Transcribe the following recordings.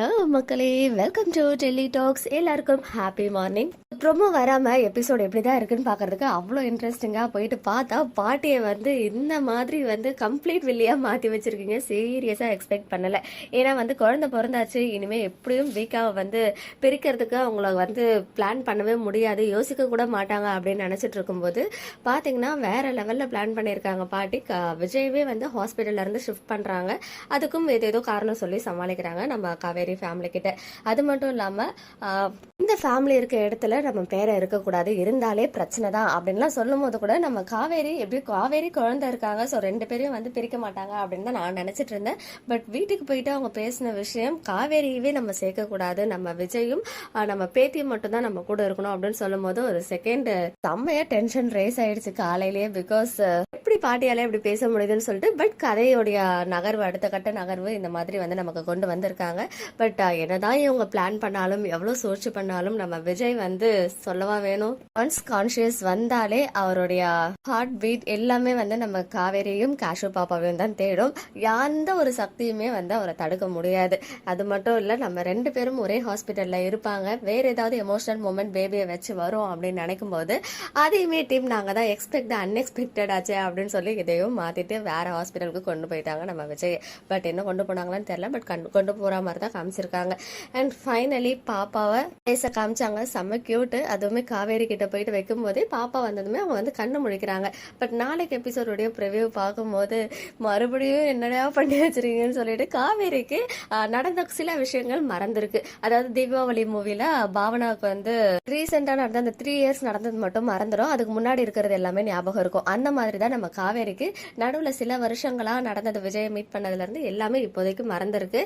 Hello மக்களே welcome to Delhi talks எல்லாருக்கும் happy morning promo வராமல் எபிசோட் எப்படி தான் இருக்குன்னு பார்க்கறதுக்கு அவ்வளோ இன்ட்ரெஸ்டிங்காக போயிட்டு பார்த்தா பாட்டியை வந்து இந்த மாதிரி வந்து கம்ப்ளீட் வில்லியாக மாற்றி வச்சுருக்கீங்க. சீரியஸாக எக்ஸ்பெக்ட் பண்ணலை. ஏன்னா வந்து குழந்தை பிறந்தாச்சு. இனிமேல் எப்படியும் வீக்காக வந்து பிரிக்கிறதுக்கு அவங்கள வந்து பிளான் பண்ணவே முடியாது. யோசிக்க கூட மாட்டாங்க அப்படின்னு நினச்சிட்டு இருக்கும்போது பார்த்தீங்கன்னா வேற லெவலில் பிளான் பண்ணியிருக்காங்க பாட்டி. க- விஜயவே வந்து ஹாஸ்பிட்டல்லேருந்து ஷிஃப்ட் பண்ணுறாங்க அதுக்கும் ஏதேதோ ஏதோ காரணம் சொல்லி சமாளிக்கிறாங்க. நம்ம காவேரி ஃபேமிலி கிட்ட. அது மட்டும் இல்லாமல் இந்த ஃபேமிலி இருக்க இடத்துல நம்ம பேரை இருக்கக்கூடாது. இருந்தாலே பிரச்சனை தான். அப்படின்லாம் சொல்லும் போது கூட நம்ம காவேரி எப்படி காவேரி குழந்தை இருக்காங்க ஸோ ரெண்டு பேரையும் வந்து பிரிக்க மாட்டாங்க அப்படின்னு தான் நான் நினச்சிட்டு இருந்தேன். பட் வீட்டுக்கு போயிட்டு அவங்க பேசின விஷயம் காவேரியவே நம்ம சேர்க்கக்கூடாது. நம்ம விஜயும் நம்ம பேத்தியும் மட்டும்தான் நம்ம கூட இருக்கணும் அப்படின்னு சொல்லும் போது ஒரு செகண்ட் செம்மையா டென்ஷன் ரேஸ் ஆயிடுச்சு காலையிலேயே பிகாஸ் எப்படி பாட்டியாலே இப்படி பேச முடியுதுன்னு சொல்லிட்டு பட் கதையோடைய நகர்வு அடுத்த கட்ட நகர்வு இந்த மாதிரி வந்து நமக்கு கொண்டு வந்திருக்காங்க. பட் என்னதான் இவங்க பிளான் பண்ணாலும் எவ்வளோ சூழ்ச்சி பண்ணாலும் நம்ம விஜய் வந்து சொல்லவா வேணும்? ஒன்ஸ் கான்சியஸ் வந்தாலே அவருடைய ஹார்ட் பீட் எல்லாமே வந்து நம்ம காவேரியும் காஷு பாப்பாவையும் தான் தேடும். எந்த ஒரு சக்தியுமே வந்து அவரை தடுக்க முடியாது. அது மட்டும் இல்லை நம்ம ரெண்டு பேரும் ஒரே ஹாஸ்பிட்டலில் இருப்பாங்க. வேற ஏதாவது எமோஷனல் மூமெண்ட் பேபியை வச்சு வரும் அப்படின்னு நினைக்கும் போது அதையுமே டீம் நாங்கள் தான் எக்ஸ்பெக்ட் அன்எக்ஸ்பெக்டட் ஆச்சு அப்படின்னு சொல்லி இதையும் மாற்றிட்டு வேற ஹாஸ்பிட்டலுக்கு கொண்டு போயிட்டாங்க நம்ம விஜய். பட் என்ன கொண்டு போனாங்களான்னு தெரியல பட் கண் கொண்டு போற மாதிரி தான் காமிச்சிருக்காங்க. அண்ட் ஃபைனலி பாப்பாவை பேச காமிச்சாங்க செம்ம கியூட்டு அதுவுமே காவேரி கிட்ட போயிட்டு வைக்கும்போதே பாப்பா வந்ததுமே அவங்க வந்து கண்ணு முழிக்கிறாங்க. பட் நாளைக்கு எபிசோடுடைய ப்ரிவியூ பார்க்கும்போது மறுபடியும் என்னடா பண்ணி வச்சிருக்கீங்கன்னு சொல்லிட்டு காவேரிக்கு நடந்த சில விஷயங்கள் மறந்துருக்கு. அதாவது தீபாவளி மூவில பாவனாவுக்கு வந்து ரீசெண்டா நடந்த அந்த த்ரீ இயர்ஸ் நடந்தது மட்டும் மறந்துடும். அதுக்கு முன்னாடி இருக்கிறது எல்லாமே ஞாபகம் இருக்கும். அந்த மாதிரி தான் நம்ம காவேரிக்கு நடுவில் சில வருஷங்களாக நடந்தது விஜயை மீட் பண்ணதுலேருந்து எல்லாமே இப்போதைக்கு மறந்துருக்கு.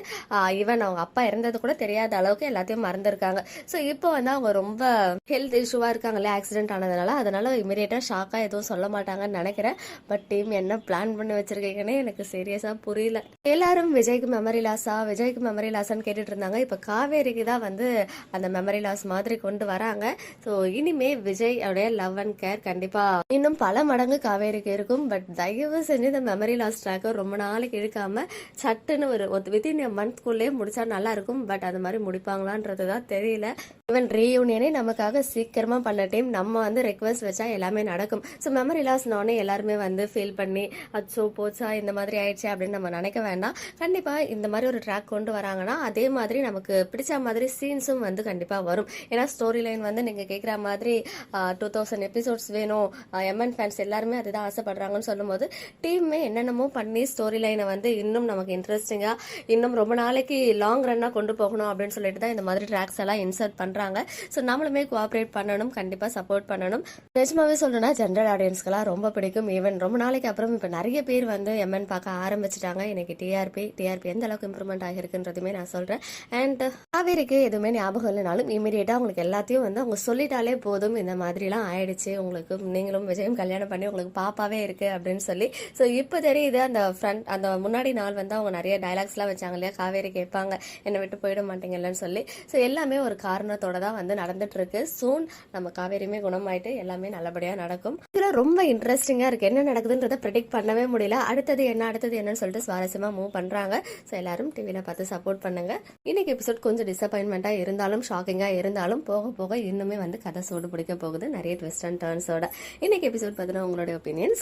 ஈவன் அவங்க அப்பா இறந்தது கூட தெரியாத அளவுக்கு எல்லாத்தையும் மறந்துருக்காங்க. ஸோ இப்போ வந்து அவங்க ரொம்ப ஹெல்த் இஷ்யூவாக இருக்காங்களே ஆக்சிடென்ட் ஆனதுனால. அதனால இமீடியட்டாக ஷாக்காக எதுவும் சொல்ல மாட்டாங்கன்னு நினைக்கிறேன். பட் டீம் என்ன பிளான் பண்ணி வச்சிருக்கீங்கன்னு எனக்கு சீரியஸாக புரியல. எல்லாரும் விஜய்க்கு மெமரி லாஸா விஜய்க்கு மெமரி லாஸான்னு கேட்டுட்டு இருந்தாங்க. இப்போ காவேரிக்கு தான் வந்து அந்த மெமரி லாஸ் மாதிரி கொண்டு வராங்க. ஸோ இனிமே விஜய் அவருடைய லவ் அண்ட் கேர் கண்டிப்பாக இன்னும் பல மடங்கு காவேரிக்கு இருக்கும். பட் தயவு செஞ்சு இந்த மெமரி லாஸ் ட்ராக்கை ரொம்ப நாளைக்கு இழுக்காம சட்டுன்னு ஒரு வித்தின் மந்த்குள்ளேயே முடிச்சா நல்லா இருக்கும். பட் அது மாதிரி முடிப்பாங்களான்றது தான் தெரியல. ஈவன் ரீயூனியனே நமக்காக சீக்கிரமா பண்ண டைம் நம்ம வந்து ரெக்வஸ்ட் வச்சா எல்லாமே நடக்கும். ஸோ மெமரி லாஸ்னோடனே எல்லாருமே வந்து ஃபீல் பண்ணி அச்சோ போச்சா இந்த மாதிரி ஆயிடுச்சு அப்படின்னு நம்ம நினைக்க வேண்டாம். கண்டிப்பா இந்த மாதிரி ஒரு ட்ராக் கொண்டு வராங்கன்னா அதே மாதிரி நமக்கு பிடிச்ச மாதிரி சீன்ஸும் வந்து கண்டிப்பா வரும். ஏன்னா ஸ்டோரி லைன் வந்து நீங்க கேட்குற மாதிரி டூ தௌசண்ட் எபிசோட்ஸ் வேணும். எம்என் ஃபேன்ஸ் எல்லாருமே அதுதான் ஆசைப்படுறாங்கன்னு சொல்லும்போது டீமே என்னென்னமோ பண்ணி ஸ்டோரி லைனை வந்து இன்னும் நமக்கு இன்ட்ரெஸ்டிங்காக இன்னும் ரொம்ப நாளைக்கு லாங் ரன்னாக கொண்டு போகணும் அப்படின்னு சொல்லிட்டு தான் இந்த மாதிரி ட்ராக்ஸ் எல்லாம் இன்சர்ட் பண்ணுறாங்க ஸோ நம்மளுமே கோஆப்ரேட் பண்ணணும் கண்டிப்பாக சப்போர்ட் பண்ணணும். நிஜமாவே சொல்லணும்னா ஜென்ரல் ஆடியன்ஸ்க்கெல்லாம் ரொம்ப பிடிக்கும். ஈவன் ரொம்ப நாளைக்கு அப்புறம் இப்போ நிறைய பேர் வந்து எம்என் பார்க்க ஆரம்பிச்சிட்டாங்க. எனக்கு டிஆர்பி டிஆர்பி எந்த அளவுக்கு இம்ப்ரூவ்மெண்ட் ஆகிருக்குன்றதுமே நான் சொல்கிறேன் அண்ட் காவேரிக்கு எதுவுமே ஞாபகம் இல்லைனாலும் இமீடியட்டாக உங்களுக்கு எல்லாத்தையும் வந்து அவங்க சொல்லிட்டாலே போதும். இந்த மாதிரிலாம் ஆயிடுச்சு. உங்களுக்கு நீங்களும் விஜயம் கல்யாணம் பண்ணி உங்களுக்கு பாப்பாவே இருக்கு. அப்படின்னு சொல்லி. ஸோ இப்போ தெரியுது அந்த ஃப்ரண்ட் அந்த முன்னாடி நாள் வந்து அவங்க நிறைய டைலாக்ஸ்லாம் வச்சாங்க இல்லையா? காவேரி கேட்பாங்க என்னை விட்டு போயிட மாட்டீங்கல்லன்னு சொல்லி. ஸோ எல்லாமே ஒரு காரணத்தோட தான் வந்து நடந்துட்டு இருக்கு. சூன் நம்ம காவேரியுமே குணமாயிட்டு எல்லாமே நல்லபடியா நடக்கும். இதுல ரொம்ப இன்ட்ரெஸ்டிங்காக இருக்கு. என்ன நடக்குதுன்றத ப்ரெடிக்ட் பண்ணவே முடியல. அடுத்தது என்ன அடுத்தது என்னன்னு சொல்லிட்டு சுவாரஸ்யமா மூவ் பண்றாங்க. ஸோ எல்லாரும் டிவியில பார்த்து சப்போர்ட் பண்ணுங்க. இன்னைக்கு எபிசோட் கொஞ்சம் டிசப்பாயின்மெண்ட்டாக இருந்தாலும் ஷாக்கிங்காக இருந்தாலும் போக போக இன்னுமே வந்து கதை சூடு பிடிக்க போகுது. நிறைய ட்விஸ்ட் அண்ட் டர்ன்ஸோட இன்னைக்கு எபிசோட் பார்த்தீங்கன்னா உங்களுடைய ஒப்பீனியன்ஸ்